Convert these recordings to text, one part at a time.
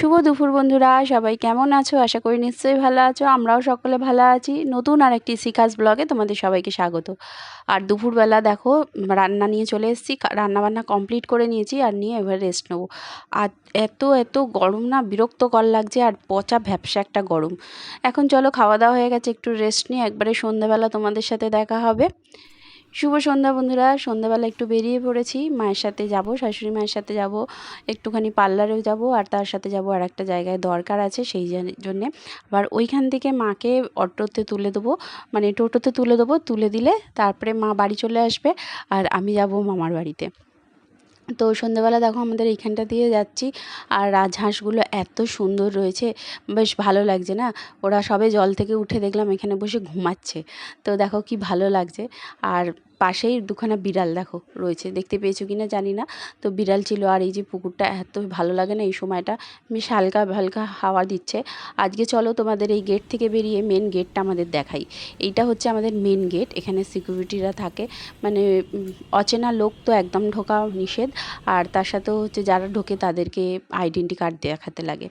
শুভ দুপুর বন্ধুরা, সবাই কেমন আছো? আশা করি নিশ্চয়ই ভালো আছো, আমরাও সকলে ভালো আছি। নতুন আর একটি শিখাস ব্লগে তোমাদের সবাইকে স্বাগত। আর দুপুরবেলা দেখো, রান্না নিয়ে চলে এসেছি রান্না বান্না কমপ্লিট করে নিয়েছি আর নিয়ে এবার রেস্ট নেব। আর এত এত গরম না, বিরক্তকর লাগছে আর পচা ভ্যাপসা একটা গরম। এখন চলো খাওয়া দাওয়া হয়ে গেছে, একটু রেস্ট নিয়ে একবারে সন্ধ্যাবেলা তোমাদের সাথে দেখা হবে। শুভ সন্ধ্যা বন্ধুরা, সন্ধ্যাবেলা একটু বেরিয়ে পড়েছি, মায়ের সাথে যাব, শাশুড়ি মায়ের সাথে যাব, একটুখানি পার্লারেও যাব, আর তার সাথে যাব আর একটা জায়গায় দরকার আছে সেই জন্যে। আবার ওইখান থেকে মাকে অটোতে তুলে দেবো মানে টোটোতে তুলে দেবো, তুলে দিলে তারপরে মা বাড়ি চলে আসবে, আর আমি যাব মামার বাড়িতে। তো সন্ধ্যেবেলা দেখো আমাদের এইখানটা দিয়ে যাচ্ছি, আর রাজহাঁসগুলো এত সুন্দর রয়েছে, বেশ ভালো লাগছে না? ওরা সবে জল থেকে উঠে দেখলাম এখানে বসে ঘুমাচ্ছে, তো দেখো কি ভালো লাগছে। আর পাশেই দুখানা বিড়াল দেখো রয়েছে। দেখতে পেয়েছ কি না জানি না। তো বিড়াল ছিল আর এই যে পুকুরটা এত ভালো লাগে না এই সময়টা। বেশ হালকা হালকা হাওয়া দিচ্ছে। আজকে চলো তোমাদের এই গেট থেকে বেরিয়ে মেন গেটটা আমাদের দেখাই। এইটা হচ্ছে আমাদের মেন গেট এখানে সিকিউরিটিরা থাকে। মানে অচেনা লোক তো একদম ঢোকা নিষেধ। আর তার সাথেও হচ্ছে যারা ঢোকে তাদেরকে আইডেন্টি কার্ড দেখাতে লাগে।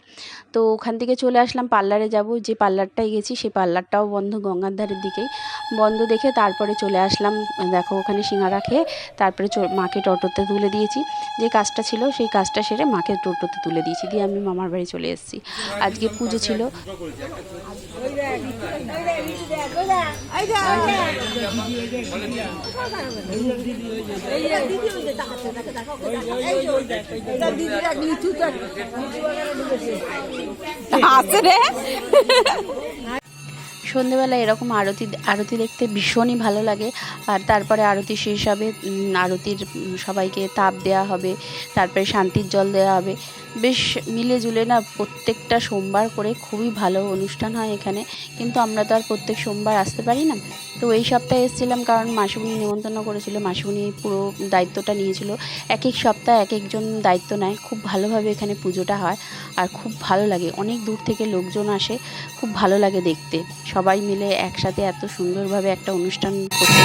তো ওখান থেকে চলে আসলাম। পার্লারে যাব। যে পার্লারটায় গেছি সেই পার্লারটাও বন্ধ গঙ্গার ধারের দিকেই। বন্ধ দেখে তারপরে চলে আসলাম দেখো ওখানে সিঙ্গারা খেয়ে তারপরে মাকে টোটোতে তুলে দিয়েছি। যে কাজটা ছিল সেই কাজটা সেরে মাকে টোটোতে তুলে দিয়েছি। দিয়ে আমি মামার বাড়ি চলে এসেছি। আজকে পুজো ছিল। আছে রে। সন্ধেবেলা এরকম আরতি আরতি দেখতে ভীষণই ভালো লাগে। আর তারপরে আরতি শেষ হবে আরতির সবাইকে তাপ দেওয়া হবে, তারপরে শান্তির জল দেওয়া হবে। বেশ মিলে জুলে না প্রত্যেকটা সোমবার করে খুবই ভালো অনুষ্ঠান হয় এখানে। কিন্তু আমরা তো আর প্রত্যেক সোমবার আসতে পারি না। তো এই সপ্তাহে এসেছিলাম কারণ মাসুমণি নিমন্ত্রণ করেছিল। মাসুমণি পুরো দায়িত্বটা নিয়েছিল। এক এক সপ্তাহে এক একজন দায়িত্ব নেয়। খুব ভালোভাবে এখানে পুজোটা হয় আর খুব ভালো লাগে। অনেক দূর থেকে লোকজন আসে। খুব ভালো লাগে দেখতে। সবাই মিলে একসাথে এত সুন্দরভাবে একটা অনুষ্ঠান করতে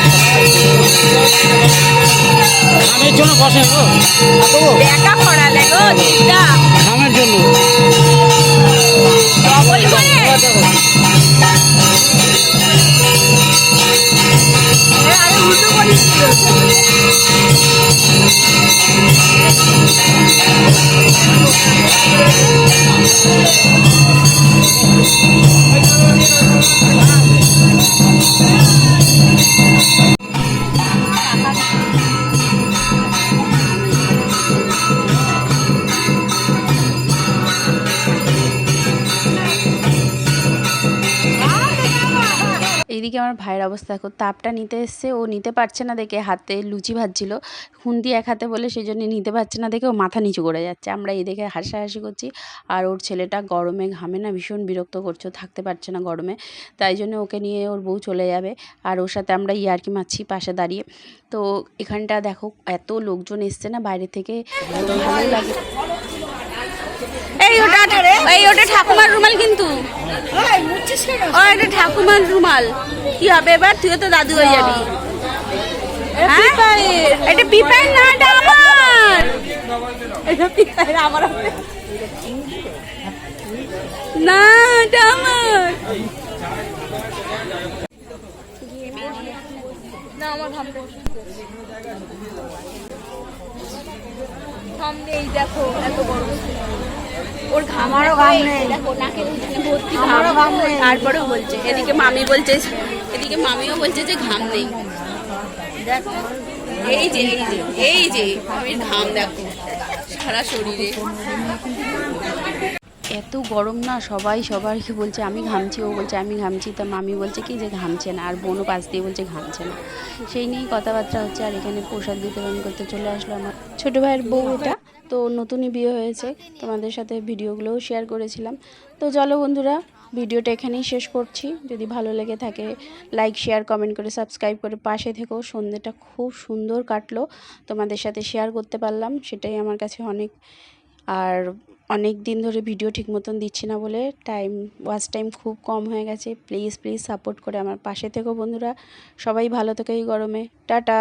আরে উল্টো এইদিকে আমার ভাইয়ের অবস্থা। দেখো, তাপটা নিতে এসছে, ও নিতে পারছে না দেখে হাতে লুচি ভাজছিল। খুন্তি এক হাতে বলে সেই জন্য নিতে পারছে না দেখে ও মাথা নিচু করে যাচ্ছে। আমরা এই দেখে হাসাহাসি করছি আর ওর ছেলেটা গরমে ঘামে না, ভীষণ বিরক্ত করছে থাকতে পারছে না গরমে। তাই জন্য ওকে নিয়ে ওর বউ চলে যাবে আর ওর সাথে আমরা ইয়ার্কি মারছি পাশে দাঁড়িয়ে। তো এখানটা দেখো, এত লোকজন এসছে না বাইরে থেকে। ভালো লাগে এই ওটা এই ওটা ঠাকুমার রুমাল কিন্তু। ও এটা ঠাকুমার রুমাল। কি হবে এবার? তুইও তো দাদু হয়ে যাবি। হ্যাঁ? এটা পিপাই না এটা আমার। এটা পিপাই আমার না এটা আমার। না আমার ঘামটা ঘাম নেই দেখো এত বড়। ওর ঘামারও ঘাম নেই। তারপরেও বলছে এদিকে মামি বলছে এদিকে মামিও বলছে যে ঘাম নেই। এই যে এই যে এই যে মামির ঘাম দেখো সারা শরীরে। এত গরম না সবাই সবাইকে বলছে আমি ঘামছি ও বলছে আমি ঘামছি তা মামি বলছে কি যে ঘামছে না আর বোনও পাশ দিয়ে বলছে ঘামছে না। সেই নিয়েই কথাবার্তা হচ্ছে আর এখানে প্রসাদ বিতরণ করতে চলে আসলো আমার। ছোটো ভাইয়ের বউ এটা? তো নতুনই বিয়ে হয়েছে, তোমাদের সাথে ভিডিওগুলোও শেয়ার করেছিলাম। তো চলো বন্ধুরা, ভিডিওটা এখানেই শেষ করছি। যদি ভালো লেগে থাকে লাইক শেয়ার কমেন্ট করে সাবস্ক্রাইব করে পাশে থেকেও সন্ধ্যেটা খুব সুন্দর কাটলো, তোমাদের সাথে শেয়ার করতে পারলাম, সেটাই আমার কাছে অনেক, আর অনেক দিন ধরে ভিডিও ঠিক মতন দিচ্ছি না বলে টাইম ওয়াচ টাইম খুব কম হয়ে গেছে। প্লিজ প্লিজ সাপোর্ট করে আমার পাশে থেকো বন্ধুরা। সবাই ভালো থেকো এই গরমে। টাটা!